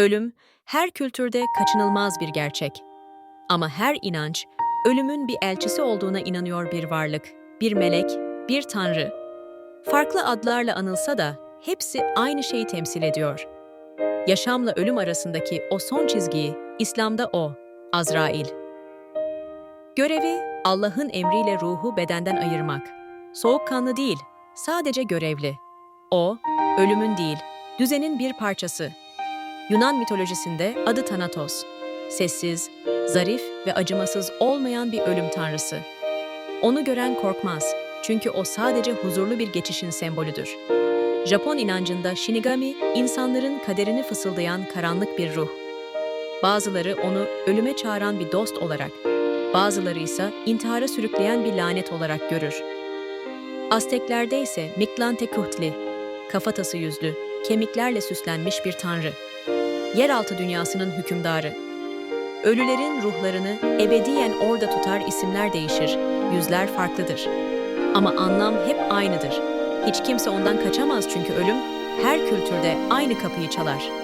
Ölüm her kültürde kaçınılmaz bir gerçek. Ama her inanç ölümün bir elçisi olduğuna inanıyor bir varlık, bir melek, bir tanrı. Farklı adlarla anılsa da hepsi aynı şeyi temsil ediyor. Yaşamla ölüm arasındaki o son çizgiyi İslam'da o, Azrail. Görevi Allah'ın emriyle ruhu bedenden ayırmak. Soğukkanlı değil, sadece görevli. O, ölümün değil, düzenin bir parçası. Yunan mitolojisinde adı Thanatos. Sessiz, zarif ve acımasız olmayan bir ölüm tanrısı. Onu gören korkmaz çünkü o sadece huzurlu bir geçişin sembolüdür. Japon inancında Shinigami, insanların kaderini fısıldayan karanlık bir ruh. Bazıları onu ölüme çağıran bir dost olarak, bazıları ise intihara sürükleyen bir lanet olarak görür. Azteklerde ise Mictlantecuhtli, kafatası yüzlü, kemiklerle süslenmiş bir tanrı. Yeraltı dünyasının hükümdarı. Ölülerin ruhlarını ebediyen orada tutar isimler değişir, yüzler farklıdır. Ama anlam hep aynıdır. Hiç kimse ondan kaçamaz çünkü ölüm her kültürde aynı kapıyı çalar.